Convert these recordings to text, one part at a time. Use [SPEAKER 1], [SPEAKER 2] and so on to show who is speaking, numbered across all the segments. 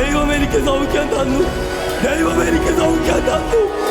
[SPEAKER 1] ദൈവം എനിക്ക് സൗഖ്യം തന്നു. ദൈവം എനിക്ക് സൗഖ്യം തന്നു.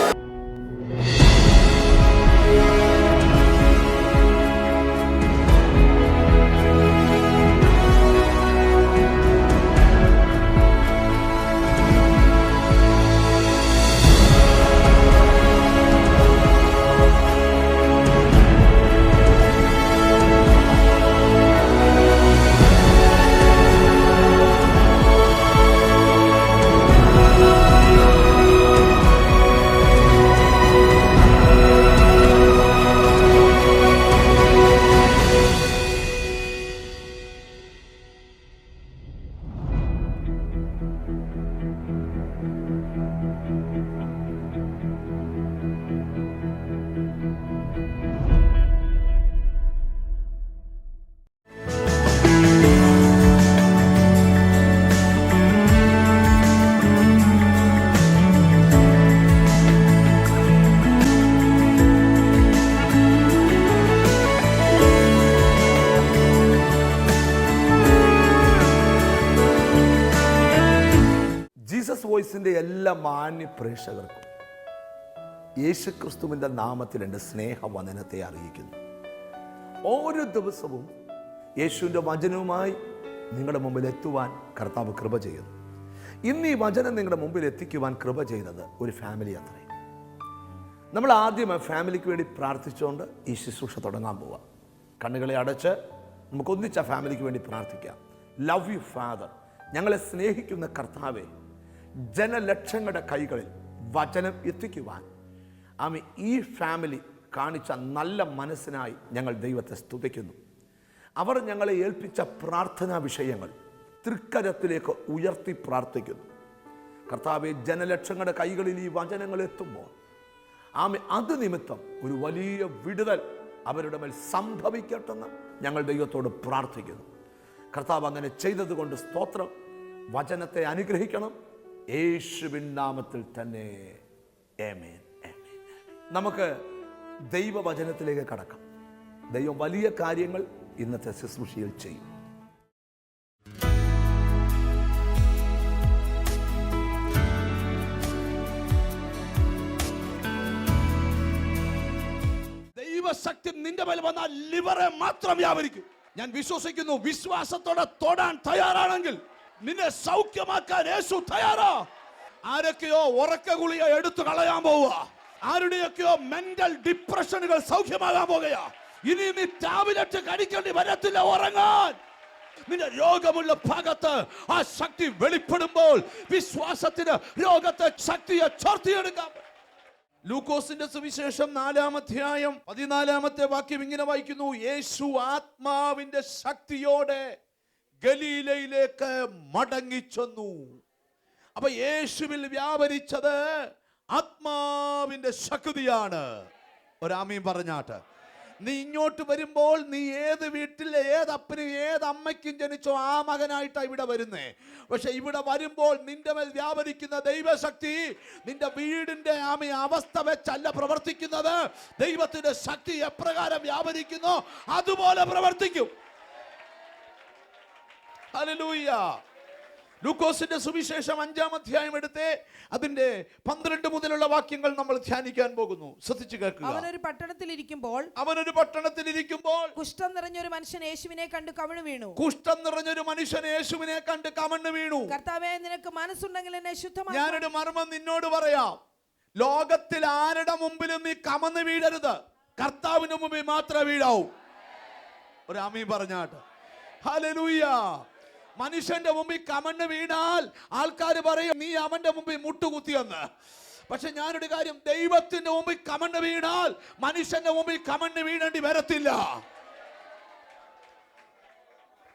[SPEAKER 2] വോയിസിന്റെ എല്ലാ മാന്യ പ്രേക്ഷകർക്കും യേശുക്രിസ്തുവിന്റെ നാമത്തിൽ എന്റെ സ്നേഹവന്ദനത്തെ അറിയിക്കുന്നു. ഓരോ ദിവസവും യേശുവിന്റെ വചനവുമായി നിങ്ങളുടെ മുമ്പിൽ എത്തുവാൻ കർത്താവ് കൃപ ചെയ്യുന്നു. ഇന്ന് ഈ വചനം നിങ്ങളുടെ മുമ്പിൽ എത്തിക്കുവാൻ കൃപ ചെയ്തത് ഒരു ഫാമിലി അത്രയും നമ്മൾ ആദ്യം ഫാമിലിക്ക് വേണ്ടി പ്രാർത്ഥിച്ചുകൊണ്ട് ഈ ശുശ്രൂഷ തുടങ്ങാൻ പോവാം. കണ്ണുകളെ അടച്ച് നമുക്ക് ഒന്നിച്ച് ആ ഫാമിലിക്ക് വേണ്ടി പ്രാർത്ഥിക്കാം. ലവ് യു ഫാദർ ഞങ്ങളെ സ്നേഹിക്കുന്ന കർത്താവെ ജനലക്ഷങ്ങളുടെ കൈകളിൽ വചനം എത്തിക്കുവാൻ. ആമി ഈ ഫാമിലി കാണിച്ച നല്ല മനസ്സിനായി ഞങ്ങൾ ദൈവത്തെ സ്തുതിക്കുന്നു. അവർ ഞങ്ങളെ ഏൽപ്പിച്ച പ്രാർത്ഥനാ വിഷയങ്ങൾ തൃക്കരത്തിലേക്ക് ഉയർത്തി പ്രാർത്ഥിക്കുന്നു. കർത്താവ് ജനലക്ഷങ്ങളുടെ കൈകളിൽ ഈ വചനങ്ങൾ എത്തുമ്പോൾ ആമ അത് നിമിത്തം ഒരു വലിയ വിടുതൽ അവരുടെ മേൽ സംഭവിക്കട്ടെന്ന് ഞങ്ങൾ ദൈവത്തോട് പ്രാർത്ഥിക്കുന്നു. കർത്താവ് അങ്ങനെ ചെയ്തതുകൊണ്ട് സ്തോത്രം. വചനത്തെ അനുഗ്രഹിക്കണം. യേശുവിൻ നാമത്തിൽ തന്നെ. ഏമേൻ നമുക്ക് ദൈവവചനത്തിലേക്ക് കടക്കാം. ദൈവം വലിയ കാര്യങ്ങൾ ഇന്നത്തെ ശുശ്രൂഷയിൽ ചെയ്യും.
[SPEAKER 3] ദൈവശക്തി നിന്റെ മേൽ വന്നാൽ ലിവറെ മാത്രം വ്യാപരിക്കും. ഞാൻ വിശ്വസിക്കുന്നു വിശ്വാസത്തോടെ തൊടാൻ തയ്യാറാണെങ്കിൽ നിന്നെ സൗഖ്യമാക്കാൻ യേശു തയ്യാറാ. ആരൊക്കെയോ ഉറക്ക ഗുളിക എടുത്തു കളയാൻ പോവുക. ആരുടെയൊക്കെയോ മെന്റൽ ഡിപ്രഷനുകൾ സൗഖ്യമാകാൻ പോകുകയാ. ഇനി നീ ടാബ്ലറ്റ് കടിക്കേണ്ടി വരത്തില്ല ഉറങ്ങാൻ. നിന്റെ രോഗമുള്ള ഭാഗത്ത് ആ ശക്തി വെളിപ്പെടുമ്പോൾ വിശ്വാസത്തിന് രോഗത്തെ ശക്തിയെ ചോർത്തിയെടുക്കാം. ലൂക്കോസിന്റെ സുവിശേഷം നാലാം അധ്യായം പതിനാലാമത്തെ വാക്യം ഇങ്ങനെ വായിക്കുന്നു യേശു ആത്മാവിന്റെ ശക്തിയോടെ ഗലീലയിലേക്ക് മടങ്ങിച്ചെന്നു. അപ്പൊ യേശുവിൽ വ്യാപരിച്ചത് ആത്മാവിന്റെ ശക്തിയാണ്. ഒരാമയും പറഞ്ഞാട്ട് നീ ഇങ്ങോട്ട് വരുമ്പോൾ നീ ഏത് വീട്ടിലെ ഏത് അപ്പനും ഏത് അമ്മയ്ക്കും ജനിച്ചോ ആ മകനായിട്ടാണ് ഇവിടെ വരുന്നേ. പക്ഷെ ഇവിടെ വരുമ്പോൾ നിന്റെ മേൽ വ്യാപരിക്കുന്ന ദൈവശക്തി നിന്റെ വീടിന്റെ ആമി അവസ്ഥ വെച്ചല്ല പ്രവർത്തിക്കുന്നത്. ദൈവത്തിന്റെ ശക്തി എപ്രകാരം വ്യാപരിക്കുന്നോ അതുപോലെ പ്രവർത്തിക്കും. ഹല്ലേലൂയ. ലൂക്കോസിന്റെ സുവിശേഷം അഞ്ചാം അധ്യായം എടുത്ത് അതിന്റെ പന്ത്രണ്ട് മുതലുള്ള വാക്യങ്ങൾ നമ്മൾ ധ്യാനിക്കാൻ പോകുന്നു. ശ്രദ്ധിച്ചു കേൾക്കുക.
[SPEAKER 4] അവനൊരു പട്ടണത്തിൽ ഇരിക്കുമ്പോൾ
[SPEAKER 3] അവനൊരു പട്ടണത്തിൽ ഇരിക്കുമ്പോൾ
[SPEAKER 4] കുഷ്ഠം നിറഞ്ഞൊരു മനുഷ്യൻ യേശുവിനെ കണ്ട് കവിണ് വീണു.
[SPEAKER 3] കുഷ്ഠം നിറഞ്ഞൊരു മനുഷ്യൻ യേശുവിനെ കണ്ട് കമണ്ണ് വീണു.
[SPEAKER 4] കർത്താവേ നിനക്ക് മനസ്സുണ്ടെങ്കിൽ എന്നെ ശുദ്ധമാ
[SPEAKER 3] ഞാനൊരു മർമ്മം നിന്നോട് പറയാം. ലോകത്തിൽ ആരുടെ മുമ്പിലും നീ കമന്ന് വീഴരുത്. കർത്താവിന് മുമ്പിൽ മാത്രമേ വീഴാവൂ. ഒരു അമ്മീ പറഞ്ഞാട്ടെ. ഹല്ലേലൂയ. മനുഷ്യന്റെ മുമ്പിൽ കമണ്ണ് വീണാൽ ആൾക്കാർ പറയും നീ അവന്റെ മുമ്പിൽ മുട്ടുകുത്തിയെന്ന് പക്ഷെ ഞാനൊരു കാര്യം ദൈവത്തിന്റെ മുമ്പിൽ കമണ്ണ് വീണാൽ മനുഷ്യന്റെ മുമ്പിൽ കമണ്ണ് വീഴേണ്ടി വരത്തില്ല.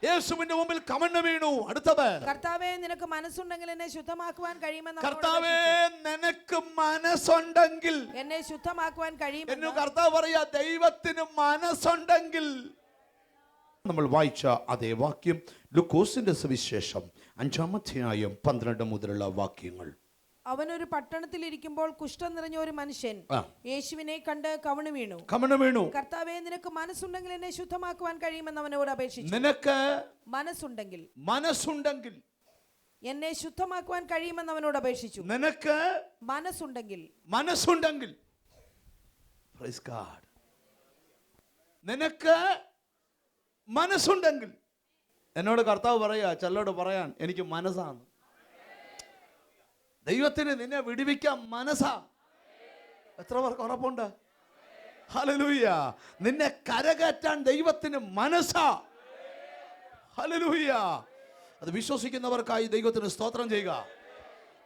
[SPEAKER 3] യേശുവിന്റെ മുമ്പിൽ കമണ്ണ് വീണു. അടുത്തത്.
[SPEAKER 4] കർത്താവേ നിനക്ക് മനസ്സുണ്ടെങ്കിൽ എന്നെ ശുദ്ധമാക്കുവാൻ കഴിയുമെന്ന്
[SPEAKER 3] കർത്താവേ നിനക്ക് മനസ്സുണ്ടെങ്കിൽ
[SPEAKER 4] എന്നെ ശുദ്ധമാക്കുവാൻ
[SPEAKER 3] എന്നു
[SPEAKER 4] കഴിയുമെന്ന്
[SPEAKER 3] കർത്താവ് പറയാ ദൈവത്തിന് മനസ്സുണ്ടെങ്കിൽ നമ്മൾ വായിച്ച അതേ വാക്യം ലുക്കോസിന്റെ സുവിശേഷം അഞ്ചാം അധ്യായം പന്ത്രണ്ട് മുതലുള്ള വാക്യങ്ങൾ.
[SPEAKER 4] അവൻ ഒരു പട്ടണത്തിൽ ഇരിക്കുമ്പോൾ കുഷ്ഠം നിറഞ്ഞ ഒരു മനുഷ്യൻ യേശുവിനെ കണ്ട് കവിണു വീണു.
[SPEAKER 3] കമണ് വീണു.
[SPEAKER 4] കർത്താവെ നിനക്ക് മനസ്സുണ്ടെങ്കിൽ എന്നെ ശുദ്ധമാക്കുവാൻ കഴിയുമെന്ന് അവനോട് അപേക്ഷിച്ചു.
[SPEAKER 3] നിനക്ക്
[SPEAKER 4] മനസ്സുണ്ടെങ്കിൽ
[SPEAKER 3] മനസ്സുണ്ടെങ്കിൽ
[SPEAKER 4] എന്നെ ശുദ്ധമാക്കുവാൻ കഴിയുമെന്ന് അവനോട് അപേക്ഷിച്ചു.
[SPEAKER 3] നിനക്ക്
[SPEAKER 4] മനസ്സുണ്ടെങ്കിൽ
[SPEAKER 3] മനസ്സുണ്ടെങ്കിൽ. നിനക്ക് മനസ്സുണ്ടെങ്കിൽ. എന്നോട് കർത്താവ് പറയാ ചെല്ലോട് പറയാൻ എനിക്ക് മനസ്സാണ്. ദൈവത്തിന് നിന്നെ വിടുവിക്കാൻ മനസ്സാ. എത്ര പേർക്ക് ഉറപ്പുണ്ട്? ഹലലൂയ നിന്നെ കരകയറ്റാൻ ദൈവത്തിന് മനസ്സാ. ഹലലൂയ അത് വിശ്വസിക്കുന്നവർക്കായി ദൈവത്തിന് സ്തോത്രം ചെയ്യുക.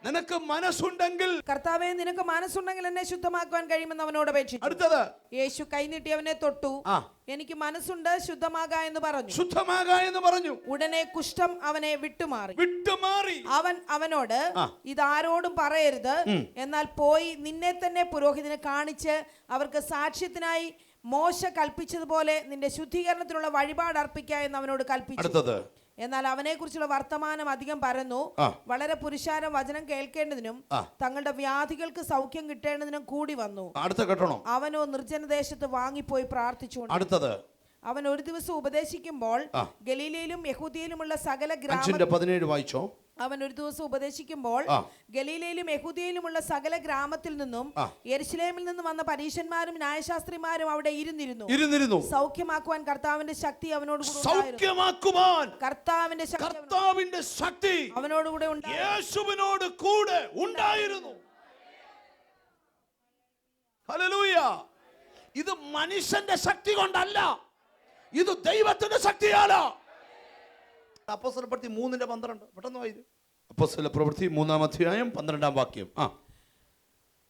[SPEAKER 3] നിനക്ക് മനസ്സുണ്ടെങ്കിൽ
[SPEAKER 4] കർത്താവെ നിനക്ക് മനസ്സുണ്ടെങ്കിൽ എന്നെ ശുദ്ധമാക്കുവാൻ കഴിയുമെന്ന് അവനോട് അപേക്ഷിച്ചു.
[SPEAKER 3] അടുത്തത്.
[SPEAKER 4] യേശു കൈനീട്ടി അവനെ തൊട്ടു. എനിക്ക് മനസ്സുണ്ട് ശുദ്ധമാക എന്ന് പറഞ്ഞു.
[SPEAKER 3] ശുദ്ധമാക എന്ന് പറഞ്ഞു.
[SPEAKER 4] ഉടനെ കുഷ്ഠം അവനെ വിട്ടുമാറി.
[SPEAKER 3] വിട്ടുമാറി.
[SPEAKER 4] അവൻ അവനോട് ഇതാരോടും പറയരുത്. എന്നാൽ പോയി നിന്നെ തന്നെ പുരോഹിതനെ കാണിച്ച് അവർക്ക് സാക്ഷ്യത്തിനായി മോശ കൽപ്പിച്ചതുപോലെ നിന്റെ ശുദ്ധീകരണത്തിനുള്ള വഴിപാട് അർപ്പിക്കാ എന്ന് അവനോട് കൽപ്പിച്ചു. എന്നാൽ അവനെ കുറിച്ചുള്ള വർത്തമാനം അധികം പരന്നു. വളരെ പുരുഷാരം വചനം കേൾക്കേണ്ടതിനും തങ്ങളുടെ വ്യാധികൾക്ക് സൗഖ്യം കിട്ടേണ്ടതിനും കൂടി വന്നു.
[SPEAKER 3] അടുത്ത കെട്ടണോ.
[SPEAKER 4] അവനോ നിർജനദേശത്ത് വാങ്ങിപ്പോയി പ്രാർത്ഥിച്ചു
[SPEAKER 3] അടുത്തത്.
[SPEAKER 4] അവൻ ഒരു ദിവസം ഉപദേശിക്കുമ്പോൾ ഗലീലയിലും യഹൂദിയയിലുമുള്ള സകല ഗ്രാമ
[SPEAKER 3] പതിനേഴ് വായിച്ചോ?
[SPEAKER 4] അവൻ ഒരു ദിവസം ഉപദേശിക്കുമ്പോൾ ഗലീലയിലും യഹൂദിയയിലുമുള്ള സകല ഗ്രാമത്തിൽ നിന്നും
[SPEAKER 3] യെരുസലേമിൽ
[SPEAKER 4] യെരുശലേമിൽ നിന്നും വന്ന പരീശന്മാരും ന്യായശാസ്ത്രിമാരും അവിടെ ഇരുന്നിരുന്നു.
[SPEAKER 3] ഇരുന്നിരുന്നു.
[SPEAKER 4] സൗഖ്യമാക്കുവാൻ കർത്താവിന്റെ ശക്തി അവനോട്.
[SPEAKER 3] സൗഖ്യമാക്കുവാൻ
[SPEAKER 4] കർത്താവിന്റെ ശക്തി
[SPEAKER 3] കർത്താവിന്റെ ശക്തി
[SPEAKER 4] അവനോടുകൂടെ
[SPEAKER 3] യേശുവിനോട് കൂടെ ഉണ്ടായിരുന്നു. ഹല്ലേലൂയ. ഇത് മനുഷ്യന്റെ ശക്തി കൊണ്ടല്ല. ഇത് ദൈവത്തിന്റെ ശക്തിയാണ്. അപ്പോസ്തല പ്രവൃത്തി മൂന്നിന്റെ പന്ത്രണ്ട്. പെട്ടെന്ന് വായിരു അപ്പോസ്തല പ്രവൃത്തി മൂന്നാം അധ്യായം പന്ത്രണ്ടാം വാക്യം. ആ.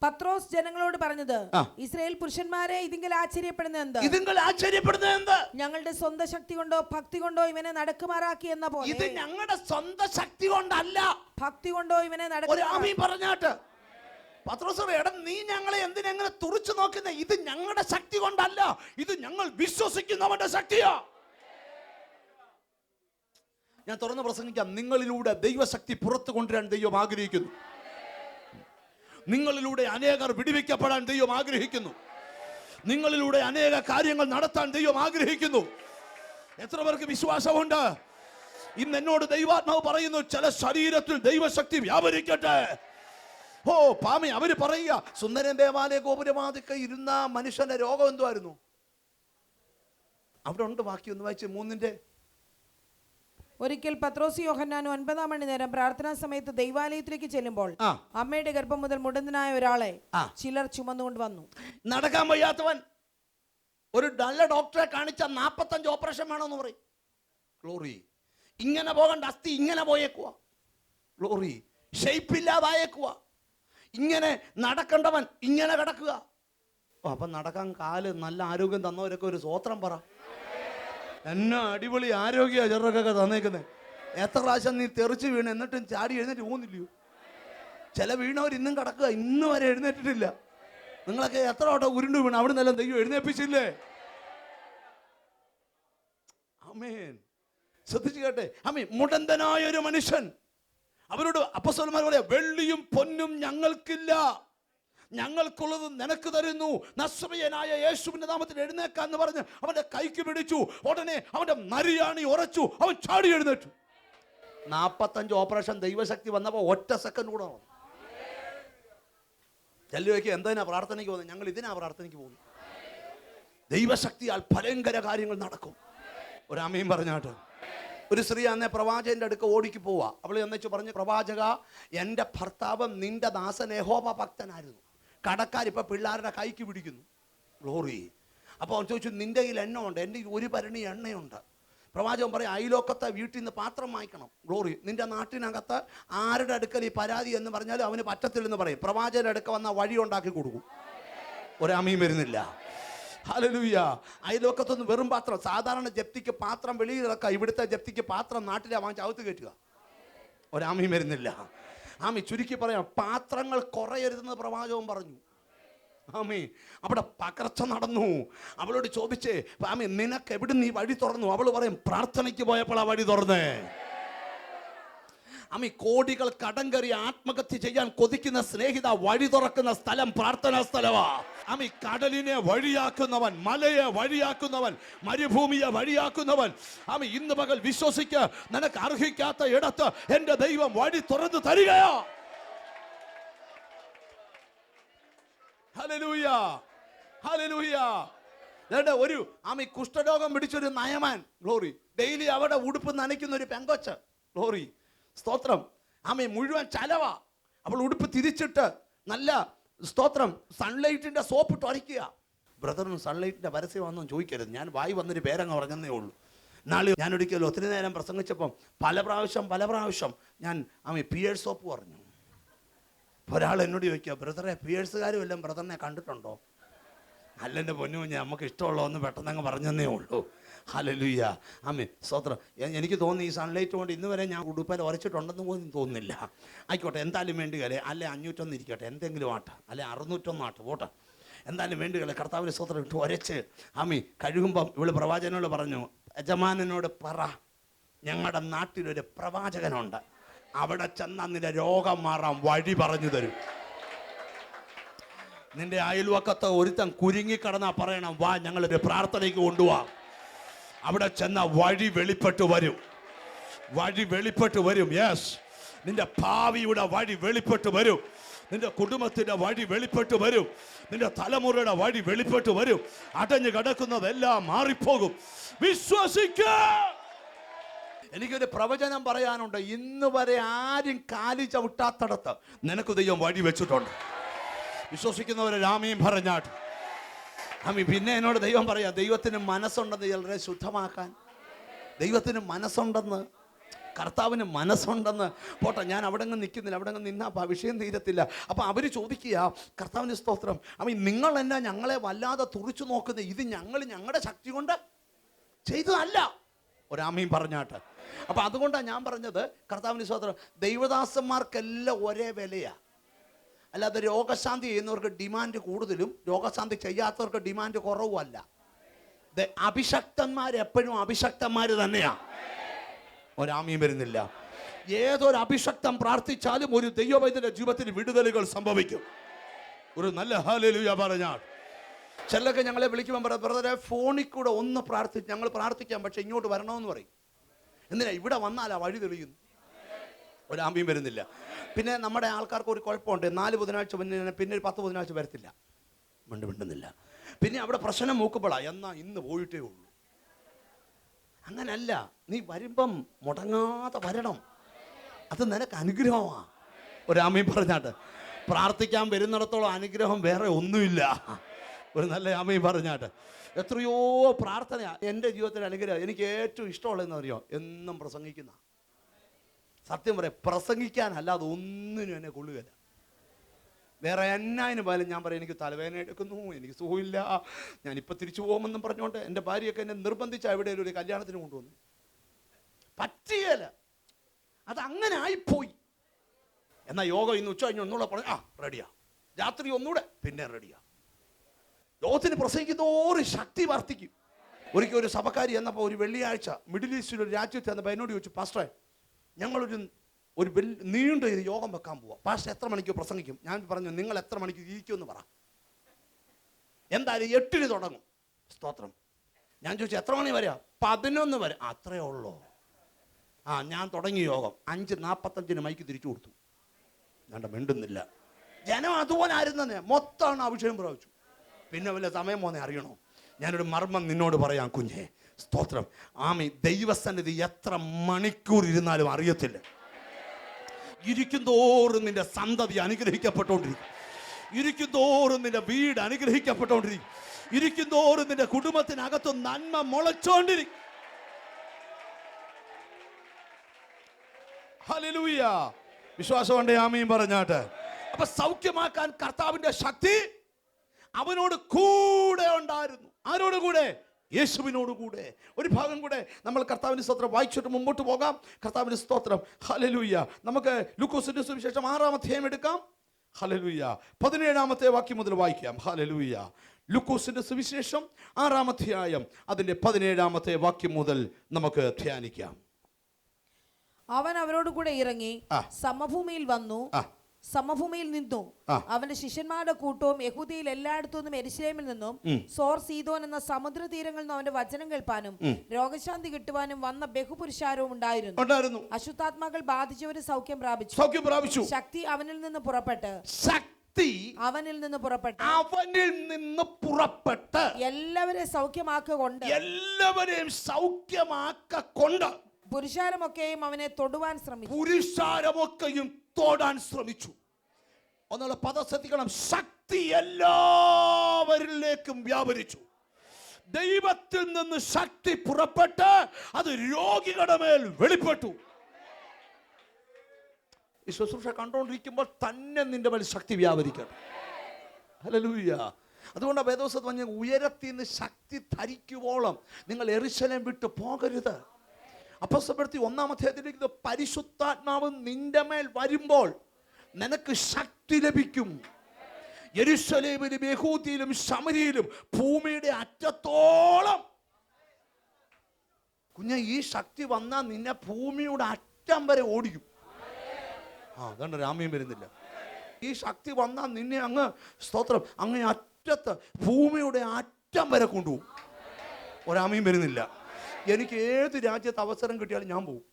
[SPEAKER 4] പത്രോസ് ജനങ്ങളോട് പറഞ്ഞത്. ഇസ്രായേൽ പുരുഷന്മാരെ ഇതിങ്കിൽ ആശ്ചര്യപ്പെടുന്ന എന്ത്
[SPEAKER 3] ഇതിങ്ങൾ ആശ്ചര്യപ്പെടുന്നത് എന്ത്
[SPEAKER 4] ഞങ്ങളുടെ സ്വന്തം ശക്തി കൊണ്ടോ ഭക്തി കൊണ്ടോ ഇവനെ നടക്കുമാറാക്കി എന്ന പോലെ ഇത്
[SPEAKER 3] ഞങ്ങളുടെ സ്വന്തം ശക്തി കൊണ്ടല്ല.
[SPEAKER 4] ഭക്തി കൊണ്ടോ ഇവനെ
[SPEAKER 3] ഒരു
[SPEAKER 4] നടക്കുമാറാക്കി
[SPEAKER 3] പറഞ്ഞാട്ട്. പത്രോസർ എടം നീ ഞങ്ങളെ എന്തിനെങ്ങനെ തുറച്ചു നോക്കുന്നേ? ഇത് ഞങ്ങളുടെ ശക്തി കൊണ്ടല്ല. ഇത് ഞങ്ങൾ വിശ്വസിക്കുന്നവന്റെ ശക്തിയാ. ഞാൻ തുറന്ന് പ്രസംഗിക്കാം. നിങ്ങളിലൂടെ ദൈവശക്തി പുറത്തു കൊണ്ടുവരാൻ ദൈവം ആഗ്രഹിക്കുന്നു. നിങ്ങളിലൂടെ അനേകർ വിടിവിക്കപ്പെടാൻ ദൈവം ആഗ്രഹിക്കുന്നു. നിങ്ങളിലൂടെ അനേക കാര്യങ്ങൾ നടത്താൻ ദൈവം ആഗ്രഹിക്കുന്നു. എത്ര പേർക്ക് വിശ്വാസമുണ്ട്? ഇന്ന് എന്നോട് ദൈവാത്മാവ് പറയുന്നു ചില ശരീരത്തിൽ ദൈവശക്തി വ്യാപരിക്കട്ടെ. ഓ പാമി അവർ പറയുക സുന്ദരൻ ദേവാലയ ഗോപുരമാതൊക്കെ ഇരുന്ന മനുഷ്യന്റെ രോഗം എന്തുമായിരുന്നു അവിടെ ഉണ്ട് ബാക്കി ഒന്ന് വായിച്ച് മൂന്നിന്റെ.
[SPEAKER 4] ഒരിക്കൽ പത്രോസ് യോഹന്നാൻ ഒൻപതാം മണി നേരം പ്രാർത്ഥനാ സമയത്ത് ദൈവാലയത്തിലേക്ക് ചെല്ലുമ്പോൾ അമ്മയുടെ ഗർഭം മുതൽ മുടന്തനായ ഒരാളെ ചിലർ ചുമന്നുകൊണ്ട് വന്നു.
[SPEAKER 3] നടക്കാൻ വയ്യാത്തവൻ ഒരു നല്ല ഡോക്ടറെ കാണിച്ച നാപ്പത്തഞ്ച് ഓപ്പറേഷൻ വേണമെന്ന് പറയും. ഗ്ലോറി ഇങ്ങനെ പോകണ്ട അസ്ഥി ഇങ്ങനെ പോയേക്കുക ഗ്ലോറി ഷെയ്പ്പില്ലാതായേക്കുക ഇങ്ങനെ നടക്കണ്ടവൻ ഇങ്ങനെ കിടക്കുക. അപ്പൊ നടക്കാൻ കാൽ നല്ല ആരോഗ്യം തന്നവരൊക്കെ ഒരു സ്വോത്രം പറ. എന്നാ അടിപൊളി ആരോഗ്യ ചെറുക്കൊക്കെ തന്നേക്കുന്നത് എത്ര പ്രാവശ്യം നീ തെറിച്ച് വീണ് എന്നിട്ടും ചാടി എഴുന്നേറ്റ് പോകുന്നില്ലയോ? ചില വീണവർ ഇന്നും കിടക്കുക. ഇന്ന് വരെ എഴുന്നേറ്റിട്ടില്ല. നിങ്ങളൊക്കെ എത്ര വട്ടം ഉരുണ്ടു വീണ് അവിടെ നിന്നെല്ലാം തെയ്യോ എഴുന്നേപ്പിച്ചില്ലേ? അമേൻ ശ്രദ്ധിച്ചു കേട്ടെ. അമീൻ മുടന്തനായ ഒരു മനുഷ്യൻ അവരോട് അപ്പസ്വലന്മാർ പറയാ വെള്ളിയും പൊന്നും ഞങ്ങൾക്കില്ല. ഞങ്ങൾക്കുള്ളത് നിനക്ക് തരുന്നു. നസ്രയനായ യേശുവിന്റെ നാമത്തിൽ എഴുന്നേക്കാൻ എന്ന് പറഞ്ഞ് അവന്റെ കൈക്ക് പിടിച്ചു. ഉടനെ അവന്റെ മരിയാണി ഉറച്ചു. അവൻ ചാടി എഴുന്നേറ്റു. നാപ്പത്തഞ്ച് ഓപ്പറേഷൻ ദൈവശക്തി വന്നപ്പോൾ ഒറ്റ സെക്കൻഡ് കൂടെ വന്നു. ചെല്ലുവയ്ക്ക് എന്തിനാ പ്രാർത്ഥനയ്ക്ക് പോകുന്നത്? ഞങ്ങൾ ഇതിനാ പ്രാർത്ഥനയ്ക്ക് പോകുന്നു ദൈവശക്തിയാൽ ഭയങ്കര കാര്യങ്ങൾ നടക്കും. ഒരമ്മയും പറഞ്ഞാട്ട് ഒരു സ്ത്രീ അന്നേ പ്രവാചകന്റെ അടുക്ക ഓടിക്ക് പോവാ. അവൾ എന്നുവെച്ച് പറഞ്ഞു പ്രവാചക എന്റെ ഭർത്താവ് നിന്റെ ദാസൻ യഹോബ ഭക്തനായിരുന്നു. കടക്കാർ ഇപ്പൊ പിള്ളേരുടെ കൈക്ക് പിടിക്കുന്നു. ഗ്ലോറി അപ്പോൾ അവൻ ചോദിച്ചു നിന്റെ കയ്യിൽ എണ്ണ ഉണ്ട് എന്റെ ഒരു പരിണി എണ്ണയുണ്ട്. പ്രവാചകൻ പറയും അയലോക്കത്തെ വീട്ടിൽ നിന്ന് പാത്രം വാങ്ങിക്കണം. ഗ്ലോറി നിന്റെ നാട്ടിനകത്ത് ആരുടെ അടുക്കൽ ഈ പരാതി എന്ന് പറഞ്ഞാലും അവന് പറ്റത്തില്ലെന്ന് പറയും. പ്രവാചകന്റെ അടുക്ക വന്ന വഴി ഉണ്ടാക്കി കൊടുക്കും. ഒരാമയും വരുന്നില്ല. ഹല്ലേലൂയ. അയലോക്കത്തൊന്നും വെറും പാത്രം സാധാരണ ജപ്തിക്ക് പാത്രം വെളിയിൽ ഇറക്കുക ഇവിടുത്തെ ജപ്തിക്ക് പാത്രം നാട്ടിലെ വാങ്ങിച്ച് അകത്ത് കയറ്റുക. ഒരാമി വരുന്നില്ല ആമി ചുരുക്കി പറയാം പാത്രങ്ങൾ കുറയരുതെന്ന് പ്രവാചകൻ പറഞ്ഞു. ആമി അവിടെ പകർച്ച നടന്നു. അവളോട് ചോദിച്ചേ ആമി നിനക്ക് എവിടെ നീ വഴി തുറന്നു? അവൾ പറയും പ്രാർത്ഥനയ്ക്ക് പോയപ്പോൾ ആ വഴി തുറന്നേ. അമ്മ കോടികൾ കടം കയറി ആത്മഹത്യ ചെയ്യാൻ കൊതിക്കുന്ന സ്നേഹിത വഴി തുറക്കുന്ന സ്ഥലം പ്രാർത്ഥനാ സ്ഥലമാ. അമ്മ കടലിനെ വഴിയാക്കുന്നവൻ മലയെ വഴിയാക്കുന്നവൻ മരുഭൂമിയെ വഴിയാക്കുന്നവൻ. അമ്മ ഇന്ന് പകൽ വിശ്വസിക്ക നിനക്ക് അർഹിക്കാത്ത ഇടത്ത് എന്റെ ദൈവം വഴി തുറന്നു തരികയാ. ഒരു ആമി കുഷ്ഠരോഗം പിടിച്ചൊരു നയമാൻ ഗ്ലോറി. ഡെയിലി അവിടെ ഉടുപ്പ് നനയ്ക്കുന്ന ഒരു പെങ്കൊച്ച ഗ്ലോറി. സ്തോത്രം. ആമേ മുഴുവൻ ചലവ. അവൾ ഉടുപ്പ് തിരിച്ചിട്ട് നല്ല സ്തോത്രം. സൺലൈറ്റിന്റെ സോപ്പ് ഇട്ട് അരയ്ക്കുക ബ്രദറിന് സൺലൈറ്റിന്റെ പരസ്യം വന്നു ചോദിക്കരുത്. ഞാൻ വായി വന്നൊരു പേരങ്ങ് പറഞ്ഞതേ ഉള്ളൂ. നാളെ ഞാൻ ഒരിക്കലും ഒത്തിരി നേരം പ്രസംഗിച്ചപ്പം പല പ്രാവശ്യം പല പ്രാവശ്യം ഞാൻ ആമേ പിയേഴ് സോപ്പ് പറഞ്ഞു. അപ്പോൾ ഒരാൾ എന്നോട് ചോദിക്കുക ബ്രദറെ പിയേഴ്സുകാരും എല്ലാം ബ്രദറിനെ കണ്ടിട്ടുണ്ടോ? അല്ലെന്റെ പൊന്നു കുഞ്ഞ് നമുക്ക് ഇഷ്ടമുള്ള ഒന്ന് പെട്ടെന്ന് അങ്ങ് പറഞ്ഞതേ ഉള്ളൂ ഹലലുയ്യ അമ്മേ സ്വത്രം എനിക്ക് തോന്നി ഈ സൺലൈറ്റ് കൊണ്ട് ഇന്ന് വരെ ഞാൻ ഉടുപ്പൽ ഉരച്ചിട്ടുണ്ടെന്ന് പോലും തോന്നുന്നില്ല. ആയിക്കോട്ടെ എന്തായാലും വേണ്ടുകയല്ലേ അല്ലെ അഞ്ഞൂറ്റൊന്ന് ഇരിക്കട്ടെ. എന്തെങ്കിലും ആട്ടെ. അല്ലെ അറുന്നൂറ്റൊന്ന് ആട്ടെ. പോട്ടെ. എന്തായാലും വേണ്ടുകയല്ലേ കർത്താവിന് സ്വത്രം ഇട്ട് ഉരച്ച് അമ്മി കഴുകുമ്പം ഇവൾ പ്രവാചകനോട് പറഞ്ഞു യജമാനനോട് പറ. ഞങ്ങളുടെ നാട്ടിലൊരു പ്രവാചകനുണ്ട്. അവിടെ ചെന്നാൽ നിന്റെ രോഗം മാറാൻ വഴി പറഞ്ഞു തരും. നിന്റെ അയൽവക്കത്ത് ഒരുത്തൻ കുരുങ്ങിക്കിടന്നാ പറയണം വാ ഞങ്ങളൊരു പ്രാർത്ഥനയ്ക്ക് കൊണ്ടുപോവാ അവിടെ ചെന്ന വഴി വെളിപ്പെട്ട് വരും. വഴി വെളിപ്പെട്ട് വരും യെസ് നിന്റെ ഭാവിയുടെ വഴി വെളിപ്പെട്ട് വരും. നിന്റെ കുടുംബത്തിന്റെ വഴി വെളിപ്പെട്ട് വരും. നിന്റെ തലമുറയുടെ വഴി വെളിപ്പെട്ട് വരും. അടഞ്ഞു കിടക്കുന്നതെല്ലാം മാറിപ്പോകും. വിശ്വസിക്ക! എനിക്കൊരു പ്രവചനം പറയാനുണ്ട്. ഇന്ന് വരെ ആരും കാലി ചവിട്ടാത്തടത്ത് നിനക്ക് ദൈവം വഴി വെച്ചിട്ടുണ്ട്. വിശ്വസിക്കുന്നവരെ രാമയും പറഞ്ഞാട്ട്. ആമി പിന്നെ എന്നോട് ദൈവം പറയാം ദൈവത്തിന് മനസ്സുണ്ടെന്ന് ചിലരെ ശുദ്ധമാക്കാൻ. ദൈവത്തിന് മനസ്സുണ്ടെന്ന് കർത്താവിന് മനസ്സുണ്ടെന്ന്. പോട്ടെ ഞാൻ അവിടെ അങ്ങ് നിൽക്കുന്നില്ല അവിടെ നിന്നാ ആ വിഷയം തീരത്തില്ല. അപ്പം അവർ ചോദിക്കുക കർത്താവിന് സ്തോത്രം. അമ്മ നിങ്ങൾ എന്നെ ഞങ്ങളെ വല്ലാതെ തുറിച്ചു നോക്കുന്നത്? ഇത് ഞങ്ങൾ ഞങ്ങളുടെ ശക്തി കൊണ്ട് ചെയ്തതല്ല. ഒരാമയും പറഞ്ഞാട്ട്. അപ്പം അതുകൊണ്ടാണ് ഞാൻ പറഞ്ഞത് കർത്താവിന് സ്തോത്രം ദൈവദാസന്മാർക്കെല്ലാം ഒരേ വിലയാണ് അല്ലാതെ രോഗശാന്തി ചെയ്യുന്നവർക്ക് ഡിമാൻഡ് കൂടുതലും രോഗശാന്തി ചെയ്യാത്തവർക്ക് ഡിമാൻഡ് കുറവുമല്ല. അഭിഷക്തന്മാർ എപ്പോഴും അഭിഷക്തന്മാർ തന്നെയാ. ഒരാമിയും വരുന്നില്ല. ഏതൊരു അഭിഷക്തം പ്രാർത്ഥിച്ചാലും ഒരു ദൈവവൈദ്യന്റെ ജീവിതത്തിൽ വിടുതലുകൾ സംഭവിക്കും. ഒരു നല്ല ഹാലലുയ പറഞ്ഞാൽ. ചിലരൊക്കെ ഞങ്ങളെ വിളിക്കുമ്പോൾ പറയാം ബ്രദറെ ഫോണിൽ കൂടെ ഒന്ന് പ്രാർത്ഥിച്ച് ഞങ്ങൾ പ്രാർത്ഥിക്കാം പക്ഷെ ഇങ്ങോട്ട് വരണമെന്ന് പറയും. എന്തിനാ? ഇവിടെ വന്നാൽ ആ വഴി തെളിയുന്നു ഒരാമ്പിയും വരുന്നില്ല. പിന്നെ നമ്മുടെ ആൾക്കാർക്ക് ഒരു കുഴപ്പമുണ്ട്. നാല് ബുധനാഴ്ച പിന്നെ പിന്നെ ഒരു പത്ത് ബുധനാഴ്ച വരത്തില്ല. മിണ്ട് മിണ്ടുന്നില്ല. പിന്നെ അവിടെ പ്രശ്നം മൂക്കുമ്പോഴാ എന്നാ ഇന്ന് പോയിട്ടേ ഉള്ളൂ. അങ്ങനല്ല. നീ വരുമ്പം മുടങ്ങാതെ വരണം. അത് നിനക്ക് അനുഗ്രഹമാ. ഒരാമയും പറഞ്ഞാട്ട് പ്രാർത്ഥിക്കാൻ വരുന്നിടത്തോളം അനുഗ്രഹം വേറെ ഒന്നുമില്ല. ഒരു നല്ല അമ്മയും പറഞ്ഞാട്ട് എത്രയോ പ്രാർത്ഥന എന്റെ ജീവിതത്തിൽ അനുഗ്രഹം എനിക്ക് ഏറ്റവും ഇഷ്ടമുള്ളതെന്ന് അറിയോ? എന്നും പ്രസംഗിക്കുന്ന സത്യം പറയാം പ്രസംഗിക്കാനല്ലാതെ ഒന്നിനും എന്നെ കൊള്ളുകയില്ല. വേറെ എന്നതിന് പോയാലും ഞാൻ പറയും എനിക്ക് തലവേദന എടുക്കുന്നു എനിക്ക് സുഖമില്ല ഞാനിപ്പോൾ തിരിച്ചു പോകുമെന്നും പറഞ്ഞുകൊണ്ട് എന്റെ ഭാര്യയൊക്കെ എന്നെ നിർബന്ധിച്ച് എവിടെയും ഒരു കല്യാണത്തിന് കൊണ്ടുവന്നു. പറ്റിയല്ല അത് അങ്ങനെ ആയിപ്പോയി. എന്നാൽ യോഗ ഇന്ന് ഉച്ച കഴിഞ്ഞ് ഒന്നുകൂടെ പറഞ്ഞു ആ റെഡിയാ രാത്രി ഒന്നുകൂടെ പിന്നെ റെഡിയാ ലോകത്തിന് പ്രസംഗിക്കുന്നോറും ശക്തി വർദ്ധിക്കും. ഒരിക്കൽ ഒരു സഭക്കാരി എന്നപ്പോൾ ഒരു വെള്ളിയാഴ്ച മിഡിൽ ഈസ്റ്റിൽ ഒരു രാജ്യത്ത് എന്നപ്പോൾ എന്നോട് ചോദിച്ചു പാസ്റ്ററെ ഞങ്ങളൊരു ഒരു വലിയ നീണ്ട ഒരു യോഗം വെക്കാൻ പോവാം. പാഷ എത്ര മണിക്ക് പ്രസംഗിക്കും? ഞാൻ പറഞ്ഞു നിങ്ങൾ എത്ര മണിക്ക് ഇരിക്കുമെന്ന് പറ. എന്തായാലും എട്ടിന് തുടങ്ങും. സ്തോത്രം. ഞാൻ ചോദിച്ചു എത്ര മണി വരെയാ? പതിനൊന്ന് വരെ. അത്രേ ഉള്ളൂ. ആ ഞാൻ തുടങ്ങിയ യോഗം. അഞ്ച് നാൽപ്പത്തഞ്ചിന് മൈക്ക് തിരിച്ചു കൊടുത്തു. ഞാൻ മിണ്ടുന്നില്ല. ജനം അതുപോലെ ആയിരുന്നെ മൊത്തമാണ് അഭിഷേകം പ്രാപിച്ചു പിന്നെ വല്ല സമയം പോന്നെ അറിയണോ? ഞാനൊരു മർമ്മം നിന്നോട് പറയാം കുഞ്ഞെ. സ്തോത്രം. ആമി ദൈവസന്നിധി എത്ര മണിക്കൂർ ഇരുന്നാലും അറിയത്തില്ല. ഇരിക്കുന്തോറും നിന്റെ സന്തതി അനുഗ്രഹിക്കപ്പെട്ടോണ്ടിരിക്കും ഇരിക്കുന്തോറും നിന്റെ വീട് അനുഗ്രഹിക്കപ്പെട്ടോണ്ടിരിക്കും ഇരിക്കുന്തോറും നിന്റെ കുടുംബത്തിനകത്ത് നന്മ മുളച്ചോണ്ടിരിക്കും. ഹല്ലേലൂയ. വിശ്വാസം കൊണ്ട് ആമയും പറഞ്ഞാട്ടെ. അപ്പൊ സൗഖ്യമാക്കാൻ കർത്താവിന്റെ ശക്തി അവനോട് കൂടെ ഉണ്ടായിരുന്നു. ആരോട് കൂടെ? യേശുവിനോട് കൂടെ ഒരു ഭാഗം കൂടെ നമ്മൾ കർത്താവിന്റെ സ്തോത്രം വായിച്ചിട്ട് മുമ്പോട്ട് പോകാം. കർത്താവിന്റെ സ്തോത്രം. ഹലലൂയ്യ നമുക്ക് ലുക്കോസിന്റെ സുവിശേഷം ആറാം അധ്യായം എടുക്കാം. ഹലലൂയ്യ പതിനേഴാമത്തെ വാക്യം മുതൽ വായിക്കാം. ഹലലൂയ്യ ലുക്കോസിന്റെ സുവിശേഷം ആറാം അധ്യായം അതിന്റെ പതിനേഴാമത്തെ വാക്യം മുതൽ നമുക്ക് ധ്യാനിക്കാം.
[SPEAKER 4] അവൻ അവരോട് കൂടെ ഇറങ്ങി സമഭൂമിയിൽ വന്നു. സമഭൂമിയിൽ നിന്നും അവന്റെ ശിഷ്യന്മാരുടെ കൂട്ടവും യഹൂദിയിൽ എല്ലായിടത്തു നിന്നും എരിശിലേമിൽ നിന്നും സോർ സീതോൻ എന്ന സമുദ്ര തീരങ്ങളിൽ നിന്നും അവന്റെ വചനം കേൾപ്പാനും രോഗശാന്തി കിട്ടുവാനും വന്ന ബഹുപുരുഷാരവും ഉണ്ടായിരുന്നു.
[SPEAKER 3] ഉണ്ടായിരുന്നു.
[SPEAKER 4] അശുദ്ധാത്മാക്കൾ ബാധിച്ചവര് സൗഖ്യം പ്രാപിച്ചു.
[SPEAKER 3] സൗഖ്യം പ്രാപിച്ചു.
[SPEAKER 4] ശക്തി അവനിൽ നിന്ന് പുറപ്പെട്ട്.
[SPEAKER 3] ശക്തി
[SPEAKER 4] അവനിൽ നിന്ന് പുറപ്പെട്ട്.
[SPEAKER 3] അവനിൽ നിന്ന് പുറപ്പെട്ട്.
[SPEAKER 4] എല്ലാവരെ സൗഖ്യമാക്കൊണ്ട്
[SPEAKER 3] എല്ലാവരെയും സൗഖ്യമാക്കൊണ്ട്
[SPEAKER 4] പുരുഷാരമൊക്കെയും അവനെ തൊടുവാൻ ശ്രമിച്ചു.
[SPEAKER 3] പുരുഷാരമൊക്കെയും തോടാൻ ശ്രമിച്ചു. ഒന്നുള്ള പദം ശ്രദ്ധിക്കണം ശക്തി എല്ലാവരിലേക്കും വ്യാപരിച്ചു. ദൈവത്തിൽ നിന്ന് ശക്തി പുറപ്പെട്ട് അത് രോഗികളുടെ മേൽ വെളിപ്പെട്ടു. ഈ ശുശ്രൂഷ കണ്ടുകൊണ്ടിരിക്കുമ്പോൾ തന്നെ നിന്റെ മേൽ ശക്തി വ്യാപരിക്കണം. ഹല്ലേലൂയ. അതുകൊണ്ട് വേദോസത്ത് പറഞ്ഞ ഉയരത്തിൽ നിന്ന് ശക്തി ധരിക്കുവോളം നിങ്ങൾ എറിശലം വിട്ട് പോകരുത്. അപ്പസ്തപ്പെടുത്തി ഒന്നാം അധ്യായത്തിലേക്ക് പരിശുദ്ധാത്മാവ് നിന്റെ മേൽ വരുമ്പോൾ നിനക്ക് ശക്തി ലഭിക്കും. യെരുശലേമിലും യഹൂദിയിലും ശമരിയിലും ഭൂമിയുടെ അറ്റത്തോളം. കുഞ്ഞ ഈ ശക്തി വന്നാൽ നിന്നെ ഭൂമിയുടെ അറ്റം വരെ ഓടിക്കും. ആ അതുകൊണ്ട് രാമ്യം വരുന്നില്ല. ഈ ശക്തി വന്നാൽ നിന്നെ അങ്ങ് സ്തോത്രം അങ്ങ് അറ്റത്ത് ഭൂമിയുടെ അറ്റം വരെ കൊണ്ടുപോകും. ഒരാമയും വരുന്നില്ല. എനിക്ക് ഏത് രാജ്യത്ത് അവസരം കിട്ടിയാലും ഞാൻ പോവും.